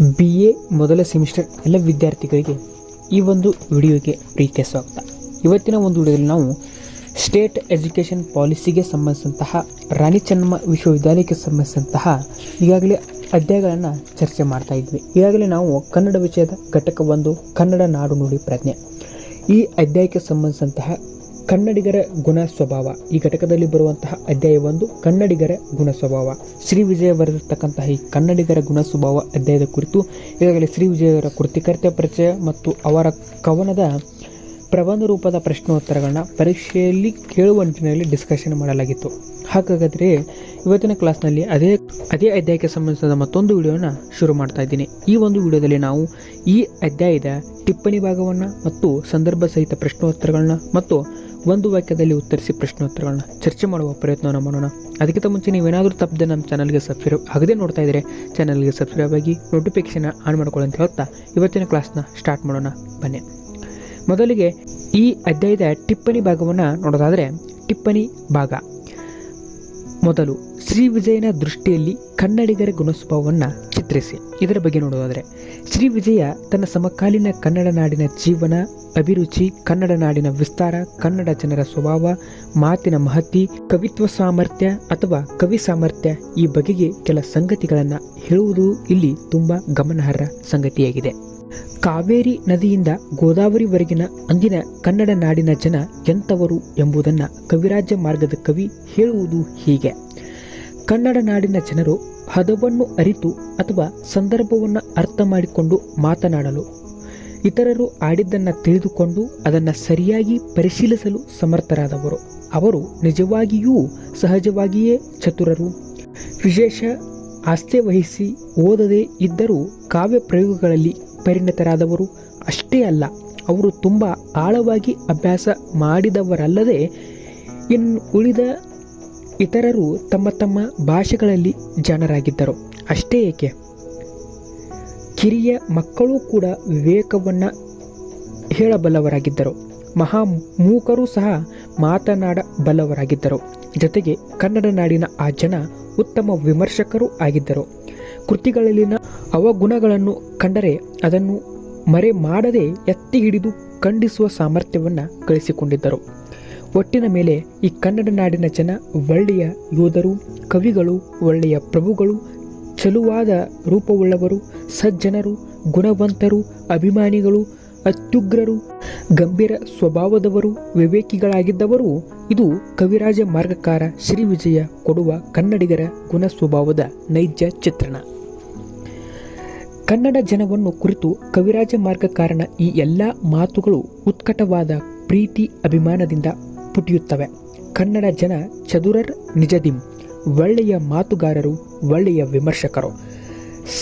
B A ಮೊದಲ semester ಎಲ್ಲ ವಿದ್ಯಾರ್ಥಿಗಳಿಗೆ ಈ ಒಂದು ವಿಡಿಯೋಗೆ ಪ್ರೀತಿಯ ಸ್ವಾಗತ. ಇವತ್ತಿನ ಒಂದು ವಿಡಿಯೋದಲ್ಲಿ ನಾವು ಸ್ಟೇಟ್ ಎಜುಕೇಷನ್ ಪಾಲಿಸಿಗೆ ಸಂಬಂಧಿಸಿದಂತಹ ರಾಣಿ ಚೆನ್ನಮ್ಮ ವಿಶ್ವವಿದ್ಯಾಲಯಕ್ಕೆ ಸಂಬಂಧಿಸಿದಂತಹ ಈಗಾಗಲೇ ಅಧ್ಯಾಯಗಳನ್ನು ಚರ್ಚೆ ಮಾಡ್ತಾ ಇದ್ವಿ. ಈಗಾಗಲೇ ನಾವು ಕನ್ನಡ ವಿಷಯದ ಘಟಕ ಒಂದು ಕನ್ನಡ ನಾಡು ನುಡಿ ಪ್ರಜ್ಞೆ. ಈ ಅಧ್ಯಾಯಕ್ಕೆ ಸಂಬಂಧಿಸಿದಂತಹ ಕನ್ನಡಿಗರ ಗುಣ ಸ್ವಭಾವ ಈ ಘಟಕದಲ್ಲಿ ಬರುವಂತಹ ಅಧ್ಯಾಯ ಒಂದು ಕನ್ನಡಿಗರ ಗುಣ ಸ್ವಭಾವ ಶ್ರೀ ವಿಜಯ ಬರೆದಿರ್ತಕ್ಕಂತಹ ಈ ಕನ್ನಡಿಗರ ಗುಣ ಸ್ವಭಾವ ಅಧ್ಯಾಯದ ಕುರಿತು ಈಗಾಗಲೇ ಶ್ರೀ ವಿಜಯವರ ಕೃತಿಕರ್ತ ಪರಿಚಯ ಮತ್ತು ಅವರ ಕವನದ ಪ್ರಬಂಧ ರೂಪದ ಪ್ರಶ್ನೋತ್ತರಗಳನ್ನ ಪರೀಕ್ಷೆಯಲ್ಲಿ ಕೇಳುವ ನಿಟ್ಟಿನಲ್ಲಿ ಡಿಸ್ಕಷನ್ ಮಾಡಲಾಗಿತ್ತು. ಹಾಗಾದರೆ ಇವತ್ತಿನ ಕ್ಲಾಸ್ನಲ್ಲಿ ಅದೇ ಅದೇ ಅಧ್ಯಾಯಕ್ಕೆ ಸಂಬಂಧಿಸಿದ ಮತ್ತೊಂದು ವಿಡಿಯೋನ ಶುರು ಮಾಡ್ತಾ ಇದ್ದೀನಿ. ಈ ಒಂದು ವಿಡಿಯೋದಲ್ಲಿ ನಾವು ಈ ಅಧ್ಯಾಯದ ಟಿಪ್ಪಣಿ ಭಾಗವನ್ನು ಮತ್ತು ಸಂದರ್ಭ ಸಹಿತ ಪ್ರಶ್ನೋತ್ತರಗಳನ್ನ ಮತ್ತು ಒಂದು ವಾಕ್ಯದಲ್ಲಿ ಉತ್ತರಿಸಿ ಪ್ರಶ್ನೋತ್ತರಗಳನ್ನ ಚರ್ಚೆ ಮಾಡುವ ಪ್ರಯತ್ನವನ್ನು ಮಾಡೋಣ. ಅದಕ್ಕಿಂತ ಮುಂಚೆ ನೀವೇನಾದರೂ ತಪ್ಪದೆ ನಮ್ಮ ಚಾನಲ್ಗೆ ಸಬ್ಸ್ಕ್ರೈಬ್ ಆಗದೆ ನೋಡ್ತಾ ಇದ್ದರೆ ಚಾನಲ್ಗೆ ಸಬ್ಸ್ಕ್ರೈಬ್ ಆಗಿ ನೋಟಿಫಿಕೇಶನ್ ಆನ್ ಮಾಡ್ಕೊಳ್ಳಿ ಅಂತ ಹೇಳ್ತಾ ಇವತ್ತಿನ ಕ್ಲಾಸ್ನ ಸ್ಟಾರ್ಟ್ ಮಾಡೋಣ. ಬನ್ನಿ. ಮೊದಲಿಗೆ ಈ ಅಧ್ಯಾಯದ ಟಿಪ್ಪಣಿ ಭಾಗವನ್ನು ನೋಡೋದಾದರೆ ಟಿಪ್ಪಣಿ ಭಾಗ. ಮೊದಲು ಶ್ರೀ ವಿಜಯನ ದೃಷ್ಟಿಯಲ್ಲಿ ಕನ್ನಡಿಗರ ಗುಣಸ್ವಭಾವವನ್ನು ಚಿತ್ರಿಸಿ ಇದರ ಬಗ್ಗೆ ನೋಡೋದಾದರೆ ಶ್ರೀ ವಿಜಯ ತನ್ನ ಸಮಕಾಲೀನ ಕನ್ನಡ ನಾಡಿನ ಜೀವನ, ಅಭಿರುಚಿ, ಕನ್ನಡ ನಾಡಿನ ವಿಸ್ತಾರ, ಕನ್ನಡ ಜನರ ಸ್ವಭಾವ, ಮಾತಿನ ಮಹತಿ, ಕವಿತ್ವ ಸಾಮರ್ಥ್ಯ ಅಥವಾ ಕವಿ ಸಾಮರ್ಥ್ಯ ಈ ಬಗೆಗೆ ಕೆಲ ಸಂಗತಿಗಳನ್ನು ಹೇಳುವುದು ಇಲ್ಲಿ ತುಂಬ ಗಮನಾರ್ಹ ಸಂಗತಿಯಾಗಿದೆ. ಕಾವೇರಿ ನದಿಯಿಂದ ಗೋದಾವರಿವರೆಗಿನ ಅಂದಿನ ಕನ್ನಡ ನಾಡಿನ ಜನ ಎಂಥವರು ಎಂಬುದನ್ನು ಕವಿರಾಜ್ಯ ಮಾರ್ಗದ ಕವಿ ಹೇಳುವುದು ಹೀಗೆ. ಕನ್ನಡ ನಾಡಿನ ಜನರು ಹದವನ್ನು ಅರಿತು ಅಥವಾ ಸಂದರ್ಭವನ್ನು ಅರ್ಥ ಮಾಡಿಕೊಂಡು ಮಾತನಾಡಲು. ಇತರರು ಆಡಿದ್ದನ್ನು ತಿಳಿದುಕೊಂಡು ಅದನ್ನು ಸರಿಯಾಗಿ ಪರಿಶೀಲಿಸಲು ಸಮರ್ಥರಾದವರು. ಅವರು ನಿಜವಾಗಿಯೂ ಸಹಜವಾಗಿಯೇ ಚತುರರು. ವಿಶೇಷ ಆಸ್ಥೆ ವಹಿಸಿ ಓದದೇ ಇದ್ದರೂ ಕಾವ್ಯ ಪ್ರಯೋಗಗಳಲ್ಲಿ ಪರಿಣಿತರಾದವರು ಅಷ್ಟೇ ಅಲ್ಲ, ಅವರು ತುಂಬ ಆಳವಾಗಿ ಅಭ್ಯಾಸ ಮಾಡಿದವರಲ್ಲದೆ ಇನ್ನು ಉಳಿದ ಇತರರು ತಮ್ಮ ತಮ್ಮ ಭಾಷೆಗಳಲ್ಲಿ ಜನರಾಗಿದ್ದರು. ಅಷ್ಟೇ ಏಕೆ? ಕಿರಿಯ ಮಕ್ಕಳು ಕೂಡ ವಿವೇಕವನ್ನು ಹೇಳಬಲ್ಲವರಾಗಿದ್ದರು. ಮಹಾ ಮೂಕರು ಸಹ ಮಾತನಾಡಬಲ್ಲವರಾಗಿದ್ದರು. ಜೊತೆಗೆ ಕನ್ನಡ ನಾಡಿನ ಆ ಜನ ಉತ್ತಮ ವಿಮರ್ಶಕರು ಆಗಿದ್ದರು. ಕೃತಿಗಳಲ್ಲಿನ ಅವಗುಣಗಳನ್ನು ಕಂಡರೆ ಅದನ್ನು ಮರೆ ಮಾಡದೆ ಎತ್ತಿ ಹಿಡಿದು ಖಂಡಿಸುವ ಸಾಮರ್ಥ್ಯವನ್ನು ಗಳಿಸಿಕೊಂಡಿದ್ದರು. ಒಟ್ಟಿನ ಮೇಲೆ ಈ ಕನ್ನಡ ನಾಡಿನ ಜನ ಒಳ್ಳೆಯ ಯೋಧರು, ಕವಿಗಳು, ಒಳ್ಳೆಯ ಪ್ರಭುಗಳು, ಚಲುವಾದ ರೂಪವುಳ್ಳವರು, ಸಜ್ಜನರು, ಗುಣವಂತರು, ಅಭಿಮಾನಿಗಳು, ಅತ್ಯುಗ್ರರು, ಗಂಭೀರ ಸ್ವಭಾವದವರು, ವಿವೇಕಿಗಳಾಗಿದ್ದವರು. ಇದು ಕವಿರಾಜ ಮಾರ್ಗಕಾರ ಶ್ರೀ ವಿಜಯ ಕೊಡುವ ಕನ್ನಡಿಗರ ಗುಣ ಸ್ವಭಾವದ ನೈಜ ಚಿತ್ರಣ. ಕನ್ನಡ ಜನವನ್ನು ಕುರಿತು ಕವಿರಾಜ ಮಾರ್ಗಕಾರನ ಈ ಎಲ್ಲ ಮಾತುಗಳು ಉತ್ಕಟವಾದ ಪ್ರೀತಿ, ಅಭಿಮಾನದಿಂದ ಪುಟಿಯುತ್ತವೆ. ಕನ್ನಡ ಜನ ಚದುರರ್ ನಿಜದಿಂ, ಒಳ್ಳೆಯ ಮಾತುಗಾರರು, ಒಳ್ಳೆಯ ವಿಮರ್ಶಕರು.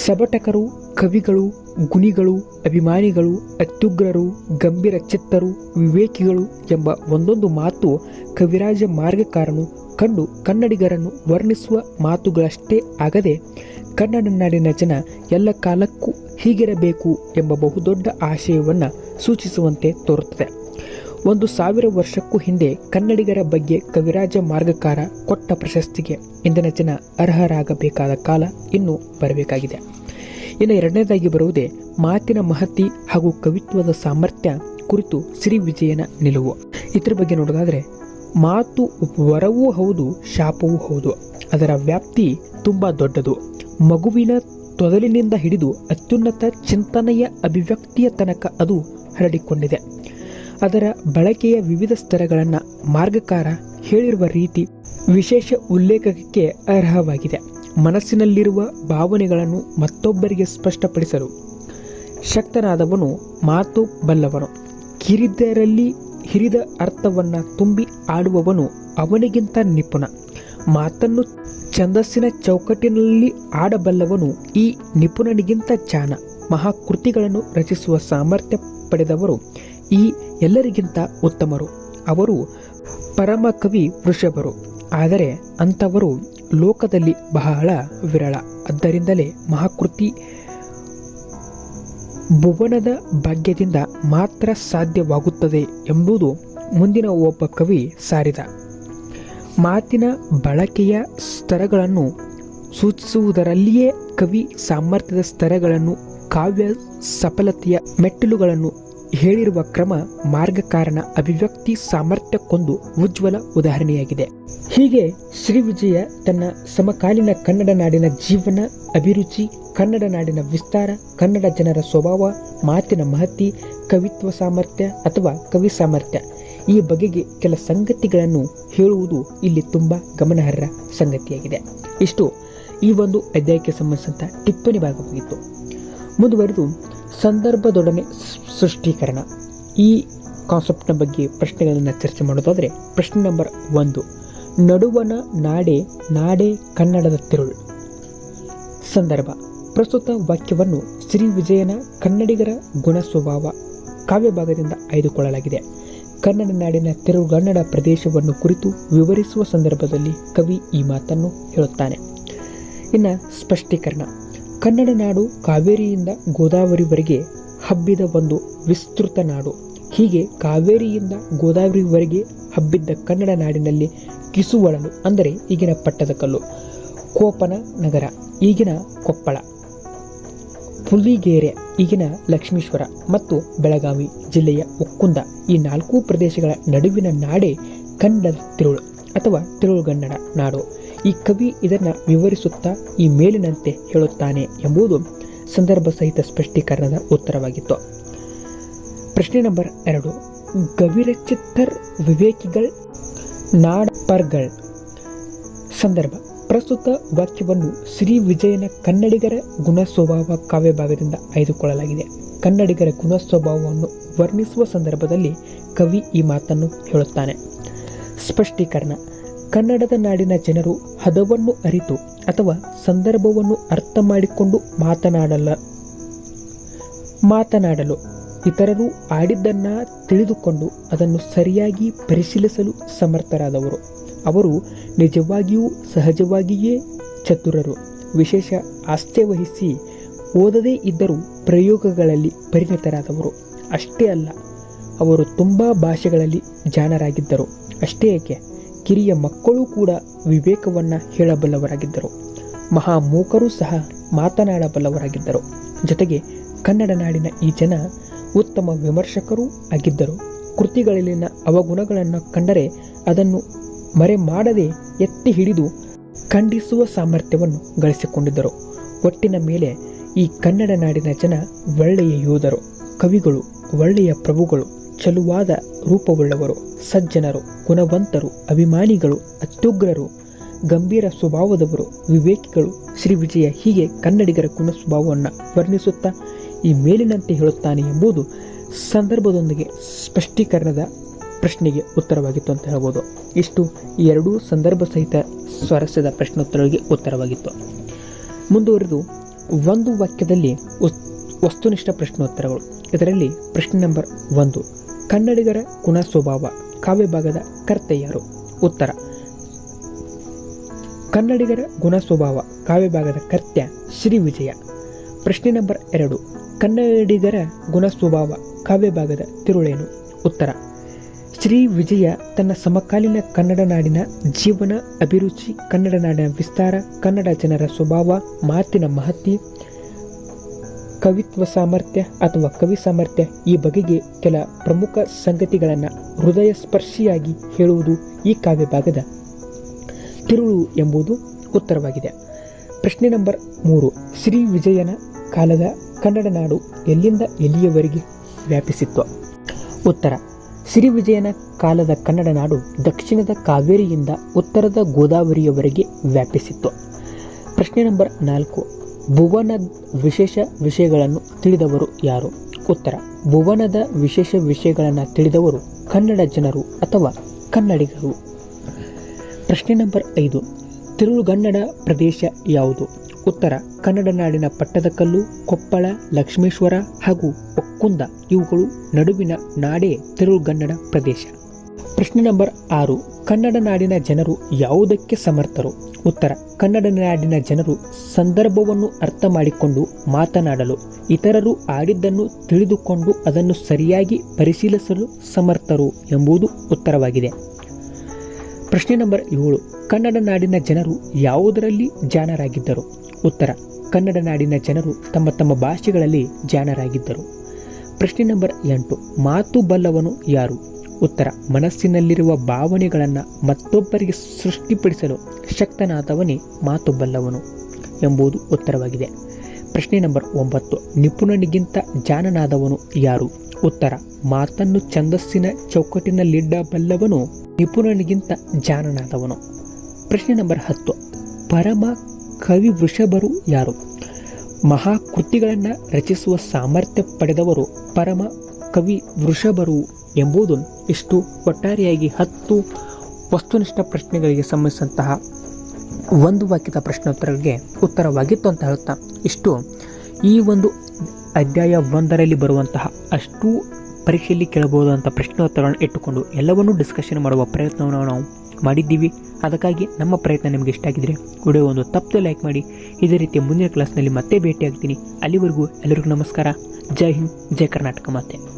ಸಬಟಕರು, ಕವಿಗಳು, ಗುಣಿಗಳು, ಅಭಿಮಾನಿಗಳು, ಅತ್ಯುಗ್ರರು, ಗಂಭೀರ ಚಿತ್ತರು, ವಿವೇಕಿಗಳು ಎಂಬ ಒಂದೊಂದು ಮಾತು ಕವಿರಾಜ ಮಾರ್ಗಕಾರನು ಕಂಡು ಕನ್ನಡಿಗರನ್ನು ವರ್ಣಿಸುವ ಮಾತುಗಳಷ್ಟೇ ಆಗದೆ ಕನ್ನಡ ನಾಡಿನ ಜನ ಎಲ್ಲ ಕಾಲಕ್ಕೂ ಹೀಗಿರಬೇಕು ಎಂಬ ಬಹುದೊಡ್ಡ ಆಶಯವನ್ನು ಸೂಚಿಸುವಂತೆ ತೋರುತ್ತದೆ. ಒಂದು ಸಾವಿರ ವರ್ಷಕ್ಕೂ ಹಿಂದೆ ಕನ್ನಡಿಗರ ಬಗ್ಗೆ ಕವಿರಾಜ ಮಾರ್ಗಕಾರ ಕೊಟ್ಟ ಪ್ರಶಸ್ತಿಗೆ ಇಂದಿನ ಜನ ಅರ್ಹರಾಗಬೇಕಾದ ಕಾಲ ಇನ್ನೂ ಬರಬೇಕಾಗಿದೆ. ಇನ್ನು ಎರಡನೇದಾಗಿ ಬರುವುದೇ ಮಾತಿನ ಮಹತಿ ಹಾಗೂ ಕವಿತ್ವದ ಸಾಮರ್ಥ್ಯ ಕುರಿತು ಶ್ರೀ ವಿಜಯನ ನಿಲುವು. ಇದರ ಬಗ್ಗೆ ನೋಡೋದಾದರೆ, ಮಾತು ವರವೂ ಹೌದು, ಶಾಪವೂ ಹೌದು. ಅದರ ವ್ಯಾಪ್ತಿ ತುಂಬ ದೊಡ್ಡದು. ಮಗುವಿನ ತೊದಲಿನಿಂದ ಹಿಡಿದು ಅತ್ಯುನ್ನತ ಚಿಂತನೆಯ ಅಭಿವ್ಯಕ್ತಿಯ ತನಕ ಅದು ಹರಡಿಕೊಂಡಿದೆ. ಅದರ ಬಳಕೆಯ ವಿವಿಧ ಸ್ತರಗಳನ್ನು ಮಾರ್ಗಕಾರ ಹೇಳಿರುವ ರೀತಿ ವಿಶೇಷ ಉಲ್ಲೇಖಕ್ಕೆ ಅರ್ಹವಾಗಿದೆ. ಮನಸ್ಸಿನಲ್ಲಿರುವ ಭಾವನೆಗಳನ್ನು ಮತ್ತೊಬ್ಬರಿಗೆ ಸ್ಪಷ್ಟಪಡಿಸಲು ಶಕ್ತನಾದವನು ಮಾತು ಬಲ್ಲವನು. ಕಿರಿದರಲ್ಲಿ ಹಿರಿದ ಅರ್ಥವನ್ನು ತುಂಬಿ ಆಡುವವನು ಅವನಿಗಿಂತ ನಿಪುಣ. ಮಾತನ್ನು ಛಂದಸ್ಸಿನ ಚೌಕಟ್ಟಿನಲ್ಲಿ ಆಡಬಲ್ಲವನು ಈ ನಿಪುಣನಿಗಿಂತ ಜಾಣ ಮಹಾಕೃತಿಗಳನ್ನು ರಚಿಸುವ ಸಾಮರ್ಥ್ಯ ಪಡೆದವರು ಈ ಎಲ್ಲರಿಗಿಂತ ಉತ್ತಮರು. ಅವರು ಪರಮ ಕವಿ ವೃಷಭರು. ಆದರೆ ಅಂಥವರು ಲೋಕದಲ್ಲಿ ಬಹಳ ವಿರಳ. ಆದ್ದರಿಂದಲೇ ಮಹಾಕೃತಿ ಭುವನದ ಭಾಗ್ಯದಿಂದ ಮಾತ್ರ ಸಾಧ್ಯವಾಗುತ್ತದೆ ಎಂಬುದು ಮುಂದಿನ ಒಬ್ಬ ಕವಿ ಸಾರಿದ. ಮಾತಿನ ಬಳಕೆಯ ಸ್ತರಗಳನ್ನು ಸೂಚಿಸುವುದರಲ್ಲಿಯೇ ಕವಿ ಸಾಮರ್ಥ್ಯದ ಸ್ತರಗಳನ್ನು ಕಾವ್ಯ ಸಫಲತೆಯ ಮೆಟ್ಟಿಲುಗಳನ್ನು ಹೇಳಿರುವ ಕ್ರಮ ಮಾರ್ಗಕಾರಣ ಅಭಿವ್ಯಕ್ತಿ ಸಾಮರ್ಥ್ಯಕ್ಕೊಂದು ಉಜ್ವಲ ಉದಾಹರಣೆಯಾಗಿದೆ. ಹೀಗೆ ಶ್ರೀ ವಿಜಯ ತನ್ನ ಸಮಕಾಲೀನ ಕನ್ನಡ ನಾಡಿನ ಜೀವನ, ಅಭಿರುಚಿ, ಕನ್ನಡ ನಾಡಿನ ವಿಸ್ತಾರ, ಕನ್ನಡ ಜನರ ಸ್ವಭಾವ, ಮಾತಿನ ಮಹತಿ, ಕವಿತ್ವ ಸಾಮರ್ಥ್ಯ ಅಥವಾ ಕವಿ ಸಾಮರ್ಥ್ಯ ಈ ಬಗೆಗೆ ಕೆಲ ಸಂಗತಿಗಳನ್ನು ಹೇಳುವುದು ಇಲ್ಲಿ ತುಂಬ ಗಮನಾರ್ಹ ಸಂಗತಿಯಾಗಿದೆ. ಇಷ್ಟು. ಈ ಒಂದು ಅಧ್ಯಾಯಕ್ಕೆ ಸಂಬಂಧಿಸಿದಂಥ ಟಿಪ್ಪಣಿ ಭಾಗವಾಗಿತ್ತು. ಮುಂದುವರೆದು ಸಂದರ್ಭದೊಡನೆ ಸೃಷ್ಟೀಕರಣ ಈ ಕಾನ್ಸೆಪ್ಟ್ನ ಬಗ್ಗೆ ಪ್ರಶ್ನೆಗಳನ್ನು ಚರ್ಚೆ ಮಾಡೋದಾದರೆ, ಪ್ರಶ್ನೆ ನಂಬರ್ ಒಂದು ನಡುವನ ನಾಡೆ ನಾಡೆ ಕನ್ನಡದ ತಿರುಳು. ಸಂದರ್ಭ, ಪ್ರಸ್ತುತ ವಾಕ್ಯವನ್ನು ಶ್ರೀ ವಿಜಯನ ಕನ್ನಡಿಗರ ಗುಣ ಸ್ವಭಾವ ಕಾವ್ಯಭಾಗದಿಂದ ಆಯ್ದುಕೊಳ್ಳಲಾಗಿದೆ. ಕನ್ನಡ ನಾಡಿನ ತಿರುಗನ್ನಡ ಪ್ರದೇಶವನ್ನು ಕುರಿತು ವಿವರಿಸುವ ಸಂದರ್ಭದಲ್ಲಿ ಕವಿ ಈ ಮಾತನ್ನು ಹೇಳುತ್ತಾನೆ. ಇನ್ನು ಸ್ಪಷ್ಟೀಕರಣ. ಕನ್ನಡ ನಾಡು ಕಾವೇರಿಯಿಂದ ಗೋದಾವರಿವರೆಗೆ ಹಬ್ಬಿದ ಒಂದು ವಿಸ್ತೃತ ನಾಡು. ಹೀಗೆ ಕಾವೇರಿಯಿಂದ ಗೋದಾವರಿವರೆಗೆ ಹಬ್ಬಿದ್ದ ಕನ್ನಡ ನಾಡಿನಲ್ಲಿ ಕಿಸುವಳನು ಅಂದರೆ ಈಗಿನ ಪಟ್ಟದಕಲ್ಲು ಕೋಪನ ನಗರ, ಈಗಿನ ಕೊಪ್ಪಳ. ಪುಲಿಗೇರೆ, ಈಗಿನ ಲಕ್ಷ್ಮೀಶ್ವರ ಮತ್ತು ಬೆಳಗಾವಿ ಜಿಲ್ಲೆಯ ಉಕ್ಕುಂದ ಈ ನಾಲ್ಕು ಪ್ರದೇಶಗಳ ನಡುವಿನ ನಾಡೇ ಕನ್ನಡದ ತಿರುಳು ಅಥವಾ ತಿರುಳುಗನ್ನಡ ನಾಡು. ಈ ಕವಿ ಇದನ್ನು ವಿವರಿಸುತ್ತಾ ಈ ಮೇಲಿನಂತೆ ಹೇಳುತ್ತಾನೆ ಎಂಬುದು ಸಂದರ್ಭ ಸಹಿತ ಸ್ಪಷ್ಟೀಕರಣದ ಉತ್ತರವಾಗಿತ್ತು. ಪ್ರಶ್ನೆ ನಂಬರ್ ಎರಡು. ಗವಿರಚಿತ್ತರ್ ವಿವೇಕಿಗಳ್ ನಾಡಪರ್ಗಳ್. ಸಂದರ್ಭ. ಪ್ರಸ್ತುತ ವಾಕ್ಯವನ್ನು ಶ್ರೀ ವಿಜಯನ ಕನ್ನಡಿಗರ ಗುಣ ಸ್ವಭಾವ ಕಾವ್ಯಭಾಗದಿಂದ ಆಯ್ದುಕೊಳ್ಳಲಾಗಿದೆ. ಕನ್ನಡಿಗರ ಗುಣ ಸ್ವಭಾವವನ್ನು ವರ್ಣಿಸುವ ಸಂದರ್ಭದಲ್ಲಿ ಕವಿ ಈ ಮಾತನ್ನು ಹೇಳುತ್ತಾನೆ. ಸ್ಪಷ್ಟೀಕರಣ. ಕನ್ನಡದ ನಾಡಿನ ಜನರು ಹದವನ್ನು ಅರಿತು ಅಥವಾ ಸಂದರ್ಭವನ್ನು ಅರ್ಥ ಮಾಡಿಕೊಂಡು ಮಾತನಾಡಲ್ಲ. ಮಾತನಾಡಲು ಇತರರು ಆಡಿದ್ದನ್ನ ತಿಳಿದುಕೊಂಡು ಅದನ್ನು ಸರಿಯಾಗಿ ಪರಿಶೀಲಿಸಲು ಸಮರ್ಥರಾದವರು. ಅವರು ನಿಜವಾಗಿಯೂ ಸಹಜವಾಗಿಯೇ ಚತುರರು. ವಿಶೇಷ ಆಸ್ಥೆ ವಹಿಸಿ ಓದದೇ ಇದ್ದರೂ ಪ್ರಯೋಗಗಳಲ್ಲಿ ಪರಿಣಿತರಾದವರು. ಅಷ್ಟೇ ಅಲ್ಲ, ಅವರು ತುಂಬ ಭಾಷೆಗಳಲ್ಲಿ ಜಾಣರಾಗಿದ್ದರು. ಅಷ್ಟೇ ಏಕೆ? ಕಿರಿಯ ಮಕ್ಕಳು ಕೂಡ ವಿವೇಕವನ್ನ ಹೇಳಬಲ್ಲವರಾಗಿದ್ದರು. ಮಹಾಮೂಕರೂ ಸಹ ಮಾತನಾಡಬಲ್ಲವರಾಗಿದ್ದರು. ಜೊತೆಗೆ ಕನ್ನಡ ನಾಡಿನ ಈ ಜನ ಉತ್ತಮ ವಿಮರ್ಶಕರೂ ಆಗಿದ್ದರು. ಕೃತಿಗಳಲ್ಲಿನ ಅವಗುಣಗಳನ್ನು ಕಂಡರೆ ಅದನ್ನು ಮರೆ ಮಾಡದೆ ಎತ್ತಿ ಹಿಡಿದು ಖಂಡಿಸುವ ಸಾಮರ್ಥ್ಯವನ್ನು ಗಳಿಸಿಕೊಂಡಿದ್ದರು. ಒಟ್ಟಿನ ಮೇಲೆ ಈ ಕನ್ನಡ ನಾಡಿನ ಜನ ಒಳ್ಳೆಯ ಯೋಧರು, ಕವಿಗಳು, ಒಳ್ಳೆಯ ಪ್ರಭುಗಳು. ಚಲುವಾದ ರೂಪವುಳ್ಳವರು, ಸಜ್ಜನರು, ಗುಣವಂತರು, ಅಭಿಮಾನಿಗಳು, ಅತ್ಯುಗ್ರರು, ಗಂಭೀರ ಸ್ವಭಾವದವರು, ವಿವೇಕಿಗಳು. ಶ್ರೀ ವಿಜಯ ಹೀಗೆ ಕನ್ನಡಿಗರ ಗುಣ ಸ್ವಭಾವವನ್ನು ವರ್ಣಿಸುತ್ತಾ ಈ ಮೇಲಿನಂತೆ ಹೇಳುತ್ತಾನೆ ಎಂಬುದು ಸಂದರ್ಭದೊಂದಿಗೆ ಸ್ಪಷ್ಟೀಕರಣದ ಪ್ರಶ್ನೆಗೆ ಉತ್ತರವಾಗಿತ್ತು ಅಂತ ಹೇಳ್ಬೋದು. ಇಷ್ಟು ಎರಡೂ ಸಂದರ್ಭ ಸಹಿತ ಸ್ವರಸ್ಯದ ಪ್ರಶ್ನೋತ್ತರಗಳಿಗೆ ಉತ್ತರವಾಗಿತ್ತು. ಮುಂದುವರೆದು ಒಂದು ವಾಕ್ಯದಲ್ಲಿ ವಸ್- ವಸ್ತುನಿಷ್ಠ ಪ್ರಶ್ನೋತ್ತರಗಳು. ಇದರಲ್ಲಿ ಪ್ರಶ್ನೆ ನಂಬರ್ ಒಂದು ಕನ್ನಡಿಗರ ಗುಣ ಸ್ವಭಾವ ಕಾವ್ಯಭಾಗದ ಭಾಗದ ಕರ್ತೆಯರು ಉತ್ತರ. ಕನ್ನಡಿಗರ ಗುಣ ಸ್ವಭಾವ ಕಾವ್ಯಭಾಗದ ಕರ್ತ್ಯ ಶ್ರೀ ವಿಜಯ. ಪ್ರಶ್ನೆ ನಂಬರ್ ಎರಡು. ಕನ್ನಡಿಗರ ಗುಣ ಸ್ವಭಾವ ಕಾವ್ಯ ಭಾಗದ ತಿರುಳೇನು? ಉತ್ತರ. ಶ್ರೀ ವಿಜಯ ತನ್ನ ಸಮಕಾಲೀನ ಕನ್ನಡ ನಾಡಿನ ಜೀವನ, ಅಭಿರುಚಿ, ಕನ್ನಡ ನಾಡಿನ ವಿಸ್ತಾರ, ಕನ್ನಡ ಜನರ ಸ್ವಭಾವ, ಮಾತಿನ ಮಹತ್ತಿ ಕವಿತ್ವ ಸಾಮರ್ಥ್ಯ ಅಥವಾ ಕವಿ ಸಾಮರ್ಥ್ಯ ಈ ಬಗೆಗೆ ಕೆಲ ಪ್ರಮುಖ ಸಂಗತಿಗಳನ್ನು ಹೃದಯ ಸ್ಪರ್ಶಿಯಾಗಿ ಹೇಳುವುದು ಈ ಕಾವ್ಯಭಾಗದ ತಿರುಳು ಎಂಬುದು ಉತ್ತರವಾಗಿದೆ. ಪ್ರಶ್ನೆ ನಂಬರ್ ಮೂರು. ಶ್ರೀ ವಿಜಯನ ಕಾಲದ ಕನ್ನಡ ನಾಡು ಎಲ್ಲಿಂದ ಎಲ್ಲಿಯವರೆಗೆ ವ್ಯಾಪಿಸಿತ್ತು? ಉತ್ತರ. ಶ್ರೀ ವಿಜಯನ ಕಾಲದ ಕನ್ನಡ ನಾಡು ದಕ್ಷಿಣದ ಕಾವೇರಿಯಿಂದ ಉತ್ತರದ ಗೋದಾವರಿಯವರೆಗೆ ವ್ಯಾಪಿಸಿತ್ತು. ಪ್ರಶ್ನೆ ನಂಬರ್ ನಾಲ್ಕು. ಭುವನ ವಿಶೇಷ ವಿಷಯಗಳನ್ನು ತಿಳಿದವರು ಯಾರು? ಉತ್ತರ. ಭುವನದ ವಿಶೇಷ ವಿಷಯಗಳನ್ನು ತಿಳಿದವರು ಕನ್ನಡ ಜನರು ಅಥವಾ ಕನ್ನಡಿಗರು? ಪ್ರಶ್ನೆ ನಂಬರ್ ಐದು. ತಿರುಳುಗನ್ನಡ ಪ್ರದೇಶ ಯಾವುದು? ಉತ್ತರ. ಕನ್ನಡ ನಾಡಿನ ಪಟ್ಟದಕಲ್ಲು, ಕೊಪ್ಪಳ, ಲಕ್ಷ್ಮೇಶ್ವರ ಹಾಗೂ ಒಕ್ಕುಂದ ಇವುಗಳು ನಡುವಿನ ನಾಡೇ ತಿರುಳುಗನ್ನಡ ಪ್ರದೇಶ. ಪ್ರಶ್ನೆ ನಂಬರ್ ಆರು. ಕನ್ನಡ ನಾಡಿನ ಜನರು ಯಾವುದಕ್ಕೆ ಸಮರ್ಥರು? ಉತ್ತರ. ಕನ್ನಡ ನಾಡಿನ ಜನರು ಸಂದರ್ಭವನ್ನು ಅರ್ಥ ಮಾಡಿಕೊಂಡು ಮಾತನಾಡಲು, ಇತರರು ಆಡಿದ್ದನ್ನು ತಿಳಿದುಕೊಂಡು ಅದನ್ನು ಸರಿಯಾಗಿ ಪರಿಶೀಲಿಸಲು ಸಮರ್ಥರು ಎಂಬುದು ಉತ್ತರವಾಗಿದೆ. ಪ್ರಶ್ನೆ ನಂಬರ್ ಏಳು. ಕನ್ನಡ ನಾಡಿನ ಜನರು ಯಾವುದರಲ್ಲಿ ಜಾಣರಾಗಿದ್ದರು? ಉತ್ತರ. ಕನ್ನಡ ನಾಡಿನ ಜನರು ತಮ್ಮ ತಮ್ಮ ಭಾಷೆಗಳಲ್ಲಿ ಜಾಣರಾಗಿದ್ದರು. ಪ್ರಶ್ನೆ ನಂಬರ್ ಎಂಟು. ಮಾತು ಬಲ್ಲವನು ಯಾರು? ಉತ್ತರ, ಮನಸ್ಸಿನಲ್ಲಿರುವ ಭಾವನೆಗಳನ್ನು ಮತ್ತೊಬ್ಬರಿಗೆ ಸೃಷ್ಟಿಪಡಿಸಲು ಶಕ್ತನಾದವನೇ ಮಾತುಬಲ್ಲವನು ಎಂಬುದು ಉತ್ತರವಾಗಿದೆ. ಪ್ರಶ್ನೆ ನಂಬರ್ ಒಂಬತ್ತು, ನಿಪುಣನಿಗಿಂತ ಜಾನನಾದವನು ಯಾರು? ಉತ್ತರ, ಮಾತನ್ನು ಛಂದಸ್ಸಿನ ಚೌಕಟ್ಟಿನಲ್ಲಿಡಬಲ್ಲವನು ನಿಪುಣನಿಗಿಂತ ಜಾನನಾದವನು. ಪ್ರಶ್ನೆ ನಂಬರ್ ಹತ್ತು, ಪರಮ ಕವಿ ವೃಷಭರು ಯಾರು? ಮಹಾಕೃತಿಗಳನ್ನು ರಚಿಸುವ ಸಾಮರ್ಥ್ಯ ಪಡೆದವರು ಪರಮ ಕವಿ ವೃಷಭರು ಎಂಬುದು ಇಷ್ಟು ಒಟ್ಟಾರೆಯಾಗಿ ಹತ್ತು ವಸ್ತುನಿಷ್ಠ ಪ್ರಶ್ನೆಗಳಿಗೆ ಸಂಬಂಧಿಸಿದಂತಹ ಒಂದು ವಾಕ್ಯದ ಪ್ರಶ್ನೋತ್ತರಗಳಿಗೆ ಉತ್ತರವಾಗಿತ್ತು ಅಂತ ಹೇಳುತ್ತಾ, ಇಷ್ಟು ಈ ಒಂದು ಅಧ್ಯಾಯ ಒಂದರಲ್ಲಿ ಬರುವಂತಹ ಅಷ್ಟು ಪರೀಕ್ಷೆಯಲ್ಲಿ ಕೇಳಬಹುದಾದಂಥ ಪ್ರಶ್ನೋತ್ತರಗಳನ್ನು ಇಟ್ಟುಕೊಂಡು ಎಲ್ಲವನ್ನೂ ಡಿಸ್ಕಷನ್ ಮಾಡುವ ಪ್ರಯತ್ನವನ್ನು ನಾವು ಮಾಡಿದ್ದೀವಿ. ಅದಕ್ಕಾಗಿ ನಮ್ಮ ಪ್ರಯತ್ನ ನಿಮಗೆ ಇಷ್ಟ ಆಗಿದ್ರೆ ವಿಡಿಯೋ ಒಂದು ತಪ್ಪು ಲೈಕ್ ಮಾಡಿ. ಇದೇ ರೀತಿಯ ಮುಂದಿನ ಕ್ಲಾಸ್ನಲ್ಲಿ ಮತ್ತೆ ಭೇಟಿಯಾಗ್ತೀನಿ. ಅಲ್ಲಿವರೆಗೂ ಎಲ್ಲರಿಗೂ ನಮಸ್ಕಾರ. ಜೈ ಹಿಂದ್, ಜೈ ಕರ್ನಾಟಕ ಮತ್ತೆ